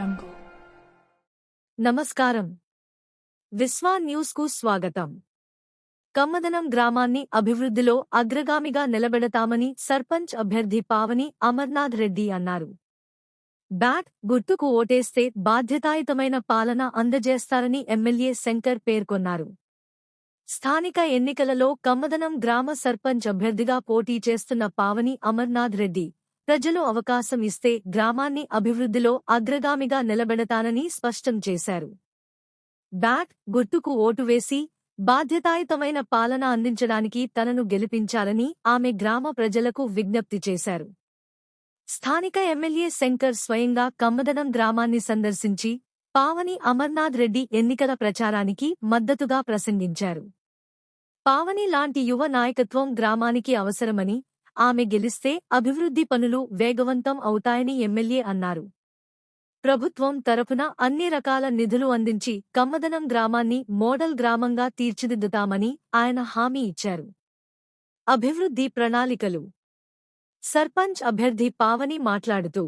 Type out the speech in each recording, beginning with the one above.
jungle. నమస్కారం. విశ్వా న్యూస్కు స్వాగతం. కమ్మదనం గ్రామాన్ని అభివృద్ధిలో అగ్రగామిగా నిలబెడతామని సర్పంచ్ అభ్యర్థి పావని అమర్నాథ్ రెడ్డి అన్నారు. బ్యాట్ గుర్తుకు ఓటేస్తే బాధ్యతాయుతమైన పాలన అందజేస్తారని ఎమ్మెల్యే శంకర్ పేర్కొన్నారు. స్థానిక ఎన్నికలలో కమ్మదనం గ్రామ సర్పంచ్ అభ్యర్థిగా పోటీ చేస్తున్న పావని అమర్నాథ్ రెడ్డి ప్రజలు అవకాశం ఇస్తే గ్రామాన్ని అభివృద్ధిలో అగ్రగామిగా నిలబెడతానని స్పష్టం చేశారు. బ్యాట్ గుర్తుకు ఓటు వేసి బాధ్యతాయుతమైన పాలన అందించడానికి తనను గెలిపించాలని ఆమె గ్రామ ప్రజలకు విజ్ఞప్తి చేశారు. స్థానిక ఎమ్మెల్యే శంకర్ స్వయంగా కమ్మదనం గ్రామాన్ని సందర్శించి పావని అమర్నాథ్ రెడ్డి ఎన్నికల ప్రచారానికి మద్దతుగా ప్రసంగించారు. పావని లాంటి యువ నాయకత్వం గ్రామానికి అవసరమని ఆమె గెలిస్తే అభివృద్ధి పనులు వేగవంతం అవుతాయని ఎమ్మెల్యే అన్నారు. ప్రభుత్వం తరపున అన్ని రకాల నిధులు అందించి కమ్మదనం గ్రామాన్ని మోడల్ గ్రామంగా తీర్చిదిద్దుతామని ఆయన హామీ ఇచ్చారు. అభివృద్ధి ప్రణాళికలు. సర్పంచ్ అభ్యర్థి పావని మాట్లాడుతూ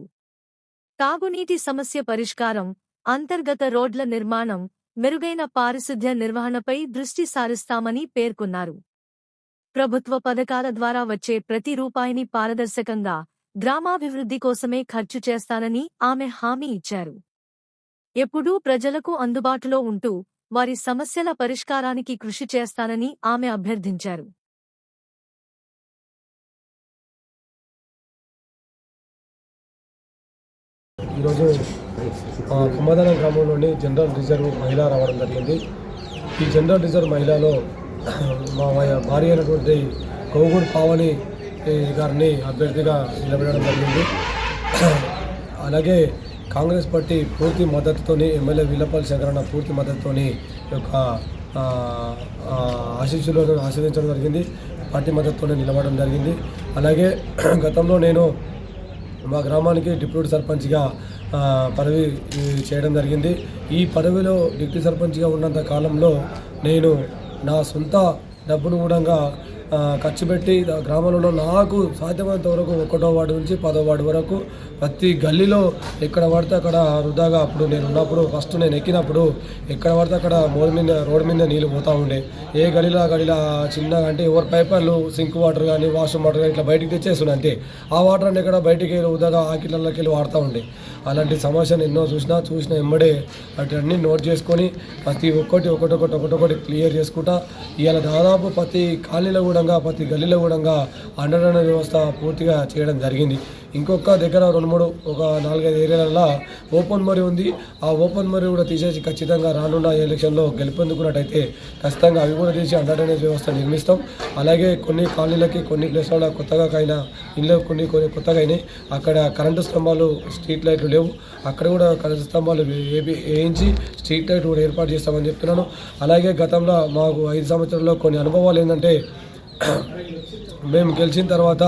తాగునీటి సమస్య పరిష్కారం అంతర్గత రోడ్ల నిర్మాణం మెరుగైన పారిశుద్ధ్య నిర్వహణపై దృష్టి సారిస్తామని పేర్కొన్నారు. ప్రభుత్వ పథకాల ద్వారా వచ్చే ప్రతి రూపాయిని పారదర్శకంగా గ్రామాభివృద్ధి కోసమే ఖర్చు చేస్తానని ఆమె హామీ ఇచ్చారు. ఎప్పుడూ ప్రజలకు అందుబాటులో ఉంటూ వారి సమస్యల పరిష్కారానికి కృషి చేస్తానని ఆమె అభ్యర్థించారు. ఈరోజు కుమ్మదనం గ్రామంలోని జనరల్ రిజర్వ్ మహిళ రావడం జరిగింది. ఈ జనరల్ రిజర్వ్ మహిళలో మా భార్య అయినటువంటి కోగూరు పావని గారిని అభ్యర్థిగా నిలబెట్టడం జరిగింది. అలాగే కాంగ్రెస్ పార్టీ పూర్తి మద్దతుతోని ఎమ్మెల్యే విల్లపల్లి శంకరన్న పూర్తి మద్దతుతోని యొక్క ఆశీస్సులను ఆశీర్వించడం జరిగింది. పార్టీ మద్దతుతోనే నిలబడడం జరిగింది. అలాగే గతంలో నేను మా గ్రామానికి డిప్యూటీ సర్పంచ్గా పదవి చేయడం జరిగింది. ఈ పదవిలో డిప్యూటీ సర్పంచ్గా ఉన్నంత కాలంలో నేను నా సొంత డబ్బును కూడా ఖర్చు పెట్టి గ్రామంలో నాకు సాధ్యమైనంత వరకు ఒకటో వార్డు నుంచి పదో వార్డు వరకు ప్రతి గల్లీలో ఎక్కడ పడితే అక్కడ వృధాగా అప్పుడు నేను ఉన్నప్పుడు ఫస్ట్ నేను ఎక్కినప్పుడు ఎక్కడ పడితే అక్కడ మోడ్ మీద రోడ్డు మీద నీళ్ళు పోతూ ఉండే. ఏ గలీలో ఆ గలీలో చిన్నగా అంటే ఎవరు పైపర్లు సింక్ వాటర్ కానీ వాష్రూమ్ వాటర్ కానీ ఇట్లా బయటికి తెచ్చేస్తుండే అంతే. ఆ వాటర్ అన్ని ఎక్కడ బయటికి వృధాగా ఆకిళ్ళకి వెళ్ళి వాడుతూ ఉండే. అలాంటి సమస్యను ఎన్నో చూసినా చూసిన ఎమ్మడే వాటిని నోట్ చేసుకొని ప్రతి ఒక్కటి ఒకటి ఒకటి ఒకటి ఒకటి క్లియర్ చేసుకుంటా. ఇవాళ దాదాపు ప్రతి కాలనీలో కూడా ప్రతి గల్లీలో కూడా అండర్ వ్యవస్థ పూర్తిగా చేయడం జరిగింది. ఇంకొక దగ్గర రెండు మూడు ఒక నాలుగైదు ఏరియాలలో ఓపెన్ మరి ఉంది. ఆ ఓపెన్ మరి కూడా తీసేసి ఖచ్చితంగా రానున్న ఎలక్షన్లో గెలుపొందుకున్నట్టయితే ఖచ్చితంగా అవి కూడా తీసి అండర్ వ్యవస్థ నిర్మిస్తాం. అలాగే కొన్ని కాలనీలకి కొన్ని ప్లేస్లలో కొత్తగా అయిన ఇళ్ళు కొన్ని కొన్ని కొత్తగా అయినాయి. అక్కడ కరెంటు స్తంభాలు స్ట్రీట్ లైట్లు లేవు. అక్కడ కూడా కరెంటు స్తంభాలు వేయించి స్ట్రీట్ లైట్ కూడా ఏర్పాటు చేస్తామని చెప్తున్నాను. అలాగే గతంలో మాకు ఐదు సంవత్సరాల్లో కొన్ని అనుభవాలు ఏంటంటే మేము గెలిచిన తర్వాత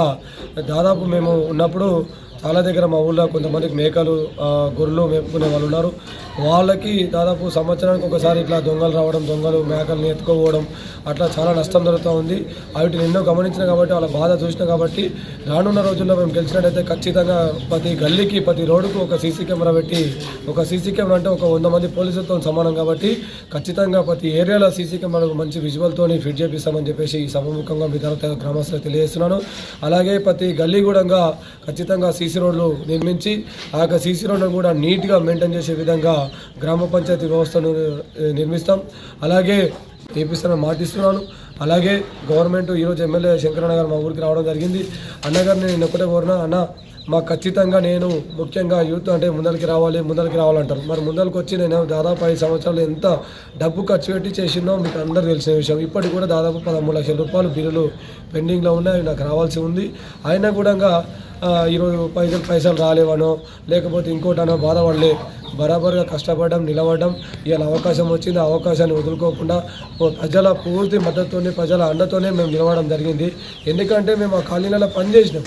దాదాపు మేము ఉన్నప్పుడు చాలా దగ్గర మా ఊళ్ళో కొంతమందికి మేకలు గొర్రెలు మేపుకునే వాళ్ళు ఉన్నారు. వాళ్ళకి దాదాపు సంవత్సరానికి ఒకసారి ఇట్లా దొంగలు రావడం దొంగలు మేకల్ని ఎత్తుకోవడం అట్లా చాలా నష్టం జరుగుతూ ఉంది. వాటిని ఎన్నో గమనించిన కాబట్టి వాళ్ళ బాధ చూసిన కాబట్టి రానున్న రోజుల్లో మేము గెలిచినట్టయితే ఖచ్చితంగా ప్రతి గల్లీకి ప్రతి రోడ్డుకు ఒక సీసీ కెమెరా పెట్టి ఒక సీసీ కెమెరా అంటే ఒక వంద మంది పోలీసులతో సమానం కాబట్టి ఖచ్చితంగా ప్రతి ఏరియాలో సీసీ కెమెరాకు మంచి విజువల్తో ఫిట్ చేపిస్తామని చెప్పేసి ఈ సభముఖంగా మీ తర్వాత గ్రామస్తులకు తెలియజేస్తున్నాను. అలాగే ప్రతి గల్లీ కూడా ఖచ్చితంగా సీసీ రోడ్లు నిర్మించి ఆ యొక్క సీసీ రోడ్లను కూడా నీట్గా మెయింటైన్ చేసే విధంగా గ్రామ పంచాయతీ వ్యవస్థను నిర్మిస్తాం. అలాగే చేపిస్తానని మాటిస్తున్నాను. అలాగే గవర్నమెంట్ ఈరోజు ఎమ్మెల్యే శంకరన్న గారు మా ఊరికి రావడం జరిగింది. అన్నగారిని నేను ఒకటే కోరినా అన్న మా ఖచ్చితంగా నేను ముఖ్యంగా యూత్ అంటే ముందరికి రావాలి ముందరికి రావాలంటారు. మరి ముందరికి వచ్చి నేను దాదాపు ఐదు సంవత్సరాలు ఎంత డబ్బు ఖర్చు పెట్టి చేసిందో మీకు అందరూ తెలిసిన విషయం. ఇప్పటికి కూడా దాదాపు పదమూడు లక్షల రూపాయలు బిల్లులు పెండింగ్లో ఉన్నాయి నాకు రావాల్సి ఉంది. అయినా కూడా ఈరోజు పైసలు పైసలు రాలేవనో లేకపోతే ఇంకోటనో బాధపడలే. బరాబర్గా కష్టపడడం నిలబడడం ఇవాళ అవకాశం వచ్చింది ఆ అవకాశాన్ని వదులుకోకుండా ప్రజల పూర్తి మద్దతుతోనే ప్రజల అండతోనే మేము నిలవడం జరిగింది. ఎందుకంటే మేము ఆ కాలనీలలో పని చేసినాం.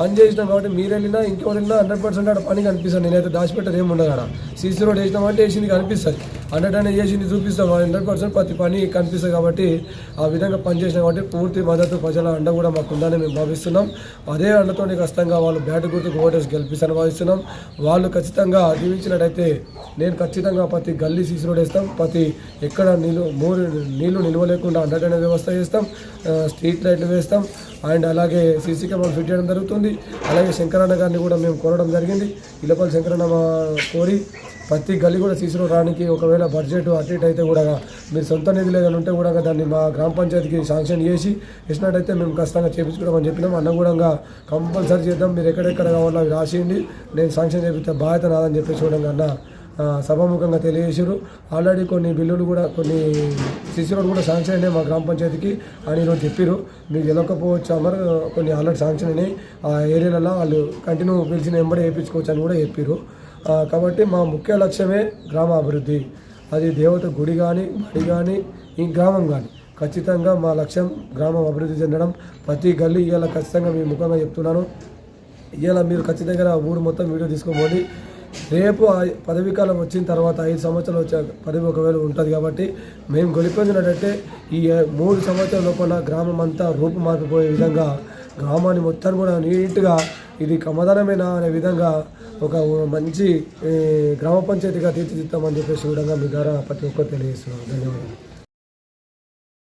పని చేసినాం కాబట్టి మీరు వెళ్ళినా ఇంకెవరు వెళ్ళినా హండ్రెడ్ పర్సెంట్ ఆడ పని కనిపిస్తుంది. నేనైతే దాచిపెట్టేది ఏమి ఉండదు ఆడ. సీసీ రోడ్ వేసినామంటే వేసింది కనిపిస్తుంది. హండ్రెడ్ అనేది చేసి చూపిస్తాం. హండ్రెడ్ పర్సెంట్ ప్రతి పని కనిపిస్తుంది కాబట్టి ఆ విధంగా పనిచేసినాం కాబట్టి పూర్తి మద్దతు ప్రజల అండ కూడా మాకు ఉందని మేము భావిస్తున్నాం. అదే అండతో ఖచ్చితంగా వాళ్ళు బ్యాట్ గుర్తుకు ఓటర్స్ గెలిపిస్తారని భావిస్తున్నాం. వాళ్ళు ఖచ్చితంగా దీవించినట్టయితే నేను ఖచ్చితంగా ప్రతి గల్లీ సీసీ రోడ్ వేస్తాం. ప్రతి ఎక్కడ నీళ్ళు మూడు నీళ్ళు నిల్వ లేకుండా అండర్ వ్యవస్థ చేస్తాం స్ట్రీట్ లైట్లు వేస్తాం. అండ్ అలాగే సీసీ కెమెరాలు ఫిట్ చేయడం జరుగుతుంది. అలాగే శంకరన్న గారిని కూడా మేము కోరడం జరిగింది. ఇలపల్లి శంకరన్న కోరి ప్రతి గల్లీ కూడా తీసుకురావడానికి ఒకవేళ బడ్జెట్ అటు ఇటు అయితే కూడా మీరు సొంత నిధులు ఏదైనా ఉంటే కూడా దాన్ని మా గ్రామ పంచాయతీకి శాంక్షన్ చేసి ఇచ్చినట్టయితే మేము ఖచ్చితంగా చేపించుకోవడం చెప్పినాం. అన్న కూడా కంపల్సరీ చేద్దాం. మీరు ఎక్కడెక్కడ కావాలో అవి రాసేయండి నేను శాంక్షన్ చేపిస్తే బాధ్యత నాదని చెప్పేసి కూడా అన్న సభాముఖంగా తెలియజేశారు ఆల్రెడీ కొన్ని బిల్లులు కూడా కొన్ని సిసి రోడ్ కూడా శాంక్షన్ అయినాయి మా గ్రామ పంచాయతీకి అని ఈరోజు చెప్పారు మీకు వెళ్ళకపోవచ్చు అమరు కొన్ని ఆల్రెడీ శాంక్షన్ అయినాయి. ఆ ఏరియాలలో వాళ్ళు కంటిన్యూ పిలిచిన వెంబడి వేయించుకోవచ్చు అని కూడా చెప్పారు కాబట్టి మా ముఖ్య లక్ష్యమే గ్రామ అభివృద్ధి అది దేవత గుడి కానీ బడి కానీ ఈ గ్రామం కానీ ఖచ్చితంగా మా లక్ష్యం గ్రామం అభివృద్ధి చెందడం. ప్రతి గల్లీ ఇవాళ ఖచ్చితంగా మీ ముఖంగా చెప్తున్నాను. ఇవాళ మీరు ఖచ్చితంగా ఊరు మొత్తం వీడియో తీసుకోబోండి. రేపు పదవీ కాలం వచ్చిన తర్వాత ఐదు సంవత్సరాలు వచ్చే పదవి ఒకవేళ ఉంటుంది కాబట్టి మేము గొలిపొందినట్టయితే ఈ మూడు సంవత్సరాల లోపల గ్రామం అంతా రూపు మారిపోయే విధంగా గ్రామాన్ని మొత్తం కూడా నీట్గా ఇది కమదనమేనా అనే విధంగా ఒక మంచి గ్రామ పంచాయతీగా తీర్చిదిద్దామని చెప్పేసి కూడా మీ ద్వారా ప్రతి ఒక్కరు తెలియజేస్తున్నాను ధన్యవాదాలు.